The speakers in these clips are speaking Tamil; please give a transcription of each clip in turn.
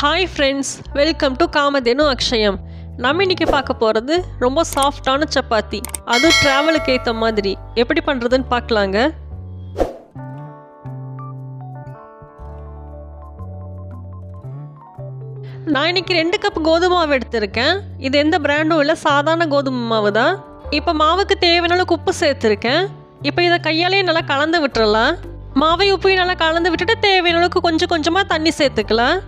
Hi friends welcome to Kamadhenu Akshayam நம்ம இன்றைக்கி பார்க்க போகிறது ரொம்ப சாஃப்டான சப்பாத்தி. அதுவும் ட்ராவலுக்கு ஏற்ற மாதிரி. எப்படி பண்ணுறதுன்னு பார்க்கலாங்க. நான் இன்னைக்கு ரெண்டு கப் கோதுமை மாவு எடுத்திருக்கேன். இது எந்த பிராண்டும் இல்லை சாதாரண கோதுமை மாவு தான். இப்போ மாவுக்கு தேவையான அளவுக்கு உப்பு சேர்த்துருக்கேன். இப்போ இதை கையாலேயே நல்லா கலந்து விட்டுறலாம். மாவை உப்பையும் நல்லா கலந்து விட்டுட்டு தேவையான அளவுக்கு கொஞ்சம் கொஞ்சமாக தண்ணி சேர்த்துக்கலாம்.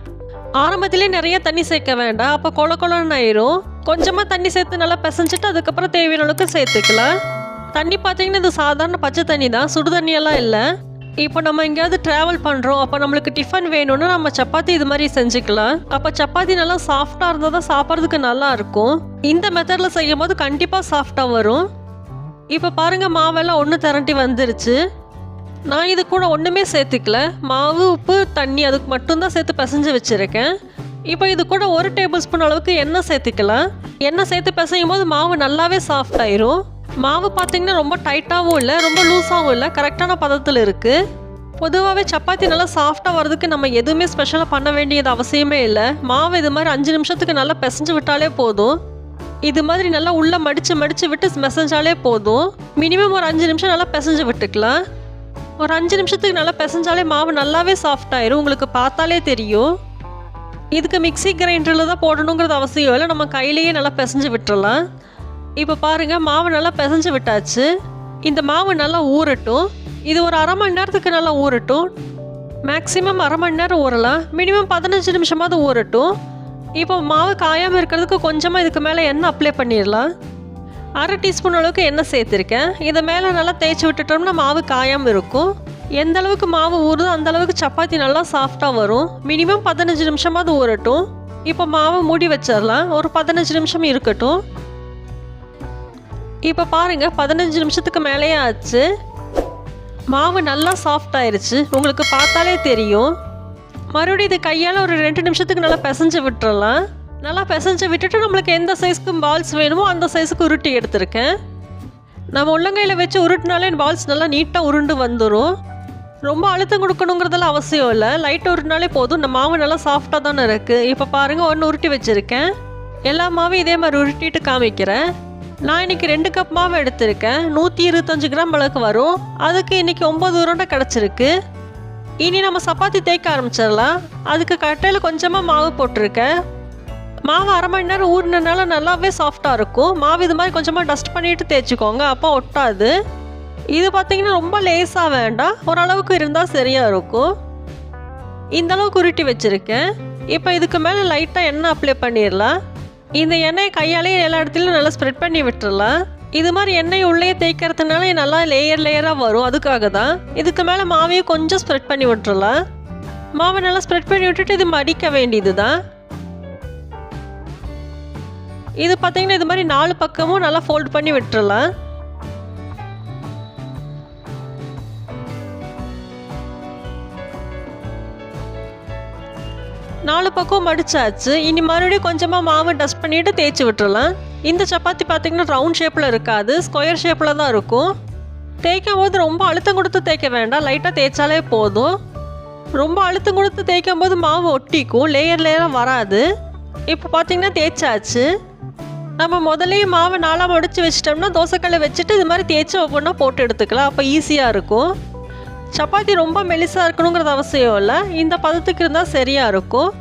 ஆரம்பத்திலே நிறைய தண்ணி சேர்க்க வேண்டாம். அப்போ கொல கொலன்னு ஆயிரும். கொஞ்சமாக தண்ணி சேர்த்து நல்லா பிசைஞ்சிட்டு அதுக்கப்புறம் தேவையான அளவுக்கு சேர்த்துக்கலாம். தண்ணி பார்த்தீங்கன்னா இது சாதாரண பச்சை தண்ணி தான். சுடு தண்ணியெல்லாம் இல்லை. இப்போ நம்ம எங்கேயாவது ட்ராவல் பண்ணுறோம் அப்போ நம்மளுக்கு டிஃபன் வேணும்னா நம்ம சப்பாத்தி இது மாதிரி செஞ்சுக்கலாம். அப்போ சப்பாத்தி நல்லா சாஃப்டாக இருந்தால் தான் சாப்பிட்றதுக்கு நல்லா இருக்கும். இந்த மெத்தடில் செய்யும் போது கண்டிப்பாக சாஃப்டாக வரும். இப்போ பாருங்கள் மாவெல்லாம் ஒன்று திரட்டி வந்துருச்சு. நான் இது கூட ஒன்றுமே சேர்த்துக்கல. மாவு உப்பு தண்ணி அதுக்கு மட்டும்தான் சேர்த்து பிசைஞ்சு வச்சுருக்கேன். இப்போ இது கூட ஒரு டேபிள் ஸ்பூன் அளவுக்கு எண்ணெய் சேர்த்துக்கலாம். எண்ணெய் சேர்த்து பிசையும் போது மாவு நல்லாவே சாஃப்ட் ஆயிரும். மாவு பார்த்தீங்கன்னா ரொம்ப டைட்டாகவும் இல்லை ரொம்ப லூஸாகவும் இல்லை கரெக்டான பதத்தில் இருக்குது பொதுவாகவே சப்பாத்தி நல்லா சாஃப்டாக வர்றதுக்கு நம்ம எதுவுமே ஸ்பெஷலாக பண்ண வேண்டியது அவசியமே இல்லை. மாவு இது மாதிரி அஞ்சு நிமிஷத்துக்கு நல்லா பிசைஞ்சு விட்டாலே போதும். இது மாதிரி நல்லா உள்ளே மடித்து மடித்து விட்டு மெசஞ்சாலே போதும். மினிமம் ஒரு அஞ்சு நிமிஷம் நல்லா பிசைஞ்சு விட்டுக்கலாம். ஒரு அஞ்சு நிமிஷத்துக்கு நல்லா பிசைஞ்சாலே மாவு நல்லாவே சாஃப்ட் ஆயிரும். உங்களுக்கு பார்த்தாலே தெரியும். இதுக்கு மிக்ஸி கிரைண்டரில் தான் போடணுங்கிறது அவசியம் இல்லை. நம்ம கையிலேயே நல்லா பிசைஞ்சு விட்டுறலாம். இப்போ பாருங்கள் மாவு நல்லா பிசைஞ்சு விட்டாச்சு. இந்த மாவு நல்லா ஊறட்டும். இது ஒரு அரை மணி நேரத்துக்கு நல்லா ஊறட்டும். மேக்ஸிமம் அரை மணி நேரம் ஊறலாம். மினிமம் பதினஞ்சு நிமிஷமாவது ஊறட்டும். இப்போ மாவு காயாமல் இருக்கிறதுக்கு கொஞ்சமாக இதுக்கு மேலே எண்ணெய் அப்ளை பண்ணிடலாம். அரை டீஸ்பூன் அளவுக்கு எண்ணெய் சேர்த்துருக்கேன். இதை மேலே நல்லா தேய்ச்சி விட்டுட்டோம்னா மாவு காயாமல் இருக்கும். எந்த அளவுக்கு மாவு ஊறுதோ அந்த அளவுக்கு சப்பாத்தி நல்லா சாஃப்டாக வரும். மினிமம் பதினஞ்சு நிமிஷமாவது ஊறட்டும். இப்போ மாவை மூடி வச்சிடலாம். ஒரு பதினஞ்சு நிமிஷம் இருக்கட்டும். இப்போ பாருங்கள் பதினஞ்சு நிமிஷத்துக்கு மேலேயே ஆச்சு. மாவு நல்லா சாஃப்ட் ஆயிடுச்சு உங்களுக்கு பார்த்தாலே தெரியும். மறுபடியும் இது கையால் ஒரு ரெண்டு நிமிஷத்துக்கு நல்லா பிசைஞ்சு விட்டுறலாம். நல்லா பிசைஞ்சு விட்டுட்டு நம்மளுக்கு எந்த சைஸ்க்கு பால்ஸ் வேணுமோ அந்த சைஸுக்கு உருட்டி எடுத்திருக்கேன். நம்ம உள்ளங்கையில் வச்சு உருட்டினாலே பால்ஸ் நல்லா நீட்டாக உருண்டு வந்துடும் ரொம்ப அழுத்தம் கொடுக்கணுங்கிறதெல்லாம் அவசியம் இல்லை. லைட்டாக உருட்டினாலே போதும். இந்த மாவு நல்லா சாஃப்டாக தானே இருக்குது இப்போ பாருங்கள் ஒன்று உருட்டி வச்சுருக்கேன். எல்லா மாவும் இதே மாதிரி உருட்டிட்டு காமிக்கிறேன். நான் இன்னைக்கு ரெண்டு கப் மாவு எடுத்திருக்கேன். நூற்றி இருபத்தஞ்சு கிராம் அளவுக்கு வரும். அதுக்கு இன்றைக்கி ஒம்பது உருண்டை கிடச்சிருக்கு. இனி நம்ம சப்பாத்தி தேய்க்க ஆரம்பிச்சிடலாம். அதுக்கு கட்டையில் கொஞ்சமாக மாவு போட்டிருக்கேன். மாவு அரை மணி நேரம் ஊறினனால நல்லாவே சாஃப்டாக இருக்கும். மாவு இது மாதிரி கொஞ்சமாக டஸ்ட் பண்ணிட்டு தேய்ச்சிக்கோங்க. அப்போ ஒட்டாது. இது பார்த்தீங்கன்னா ரொம்ப லேஸாக வேண்டாம். ஓரளவுக்கு இருந்தால் சரியாக இருக்கும். இந்த அளவுக்கு உருட்டி வச்சுருக்கேன். இப்போ இதுக்கு மேலே லைட்டாக எண்ணெய் அப்ளை பண்ணிடலாம் இந்த எண்ணெயை கையாலே எல்லா இடத்துலையும் நல்லா ஸ்ப்ரெட் பண்ணி விட்டுடலாம் இது மாதிரி எண்ணெய் உள்ளே தேய்க்கிறதுனால நல்லா லேயர் லேயராக வரும். அதுக்காக தான். இதுக்கு மேலே மாவையும் கொஞ்சம் ஸ்ப்ரெட் பண்ணி விட்டுறலாம் மாவை நல்லா ஸ்ப்ரெட் பண்ணி விட்டுட்டு இது மடிக்க வேண்டியது தான் இது பார்த்தீங்கன்னா இது மாதிரி நாலு பக்கமும் நல்லா ஃபோல்ட் பண்ணி விட்டுறலாம். நாலு பக்கம் மடிச்சாச்சு. இனி மறுபடியும் கொஞ்சமாக மாவு டஸ்ட் பண்ணிட்டு தேய்ச்சி விட்டுறலாம். இந்த சப்பாத்தி பார்த்தீங்கன்னா ரவுண்ட் ஷேப்பில் இருக்காது. ஸ்கொயர் ஷேப்பில் தான் இருக்கும். தேய்க்கும் போது ரொம்ப அழுத்தம் கொடுத்து தேய்க்க வேண்டாம். லைட்டாக தேய்ச்சாலே போதும். ரொம்ப அழுத்தம் கொடுத்து தேய்க்கும் போது மாவு ஒட்டிக்கும். லேயர் லேயராக வராது. இப்போ பார்த்தீங்கன்னா தேய்ச்சாச்சு. நம்ம முதல்லையே மாவை நாளாக மடித்து வச்சிட்டோம்னா தோசைக்கல்லை வச்சுட்டு இது மாதிரி தேய்ச்சி ஒவ்வொன்றா போட்டு எடுத்துக்கலாம். அப்போ ஈஸியாக இருக்கும். சப்பாத்தி ரொம்ப மெலிசாக இருக்கணுங்கிறது அவசியம் இல்லை. இந்த பதத்துக்கு இருந்தால் சரியாக இருக்கும்.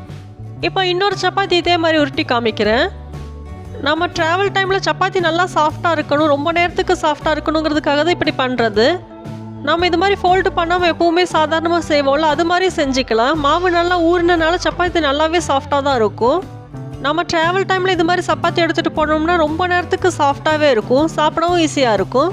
இப்போ இன்னொரு சப்பாத்தி இதே மாதிரி உருட்டி காமிக்கிறேன். நம்ம ட்ராவல் டைமில் சப்பாத்தி நல்லா சாஃப்டாக இருக்கணும். ரொம்ப நேரத்துக்கு சாஃப்டாக இருக்கணுங்கிறதுக்காக தான் இப்படி பண்ணுறது நம்ம இது மாதிரி ஃபோல்டு பண்ணாமல் எப்போவுமே சாதாரணமாக செய்வோம்ல அது மாதிரி செஞ்சுக்கலாம். மாவு நல்லா ஊறினனால சப்பாத்தி நல்லாவே சாஃப்டாக தான் இருக்கும். நம்ம ட்ராவல் டைமில் இது மாதிரி சப்பாத்தி எடுத்துகிட்டு போனோம்னா ரொம்ப நேரத்துக்கு சாஃப்டாகவே இருக்கும் சாப்பிடவும் ஈஸியாக இருக்கும்.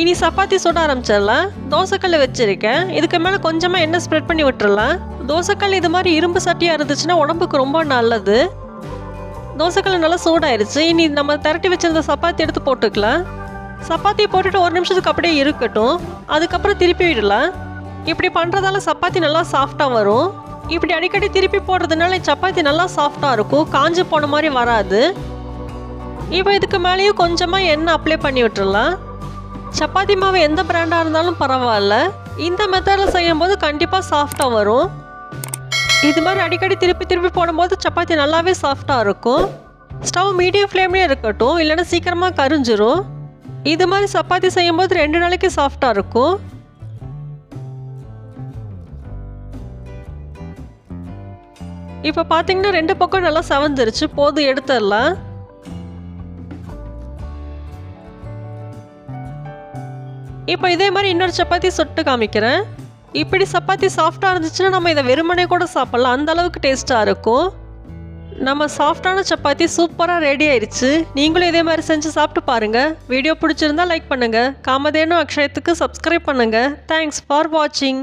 இனி சப்பாத்தி சுட ஆரம்பிச்சிடலாம். தோசைக்கல் வச்சுருக்கேன். இதுக்கு மேலே கொஞ்சமாக எண்ணெய் ஸ்ப்ரெட் பண்ணி விட்டுறலாம். தோசைக்கல் இது மாதிரி இரும்பு சட்டியாக இருந்துச்சுன்னா உடம்புக்கு ரொம்ப நல்லது. தோசைக்கல் நல்லா சூடாயிருச்சு. இனி நம்ம திரட்டி வச்சிருந்த சப்பாத்தி எடுத்து போட்டுக்கலாம். சப்பாத்தி போட்டுட்டு ஒரு நிமிஷத்துக்கு அப்படியே இருக்கட்டும். அதுக்கப்புறம் திருப்பி விடலாம். இப்படி பண்ணுறதால சப்பாத்தி நல்லா சாஃப்டாக வரும். இப்படி அடிக்கடி திருப்பி போடுறதுனால சப்பாத்தி நல்லா சாஃப்டாக இருக்கும். காஞ்சு போன மாதிரி வராது. இப்போ இதுக்கு மேலேயும் கொஞ்சமாக எண்ணெய் அப்ளை பண்ணி விட்டுறலாம். சப்பாத்தி மாவு எந்த பிராண்டாக இருந்தாலும் பரவாயில்ல. இந்த மெத்தடில் செய்யும்போது கண்டிப்பாக சாஃப்டாக வரும். இது மாதிரி அடிக்கடி திருப்பி திருப்பி போடும்போது சப்பாத்தி நல்லாவே சாஃப்டாக இருக்கும். ஸ்டவ் மீடியம் ஃப்ளேம்லேயே இருக்கட்டும். இல்லைன்னா சீக்கிரமாக கரிஞ்சிரும். இது மாதிரி சப்பாத்தி செய்யும்போது ரெண்டு நாளைக்கு சாஃப்டாக இருக்கும். இப்போ பார்த்தீங்கன்னா ரெண்டு பக்கம் நல்லா சவந்துருச்சு. போதும் எடுத்துடலாம். இப்போ இதே மாதிரி இன்னொரு சப்பாத்தி சுட்டு காமிக்கிறேன். இப்படி சப்பாத்தி சாஃப்டாக இருந்துச்சுன்னா நம்ம இதை வெறுமனே கூட சாப்பிட்லாம். அந்த அளவுக்கு டேஸ்ட்டாக இருக்கும். நம்ம சாஃப்டான சப்பாத்தி சூப்பராக ரெடி ஆயிடுச்சு நீங்களும் இதே மாதிரி செஞ்சு சாப்பிட்டு பாருங்கள் வீடியோ பிடிச்சிருந்தா லைக் பண்ணுங்கள் காமதேனு அக்ஷயத்துக்கு சப்ஸ்கிரைப் பண்ணுங்கள் தேங்க்ஸ் ஃபார் வாட்சிங்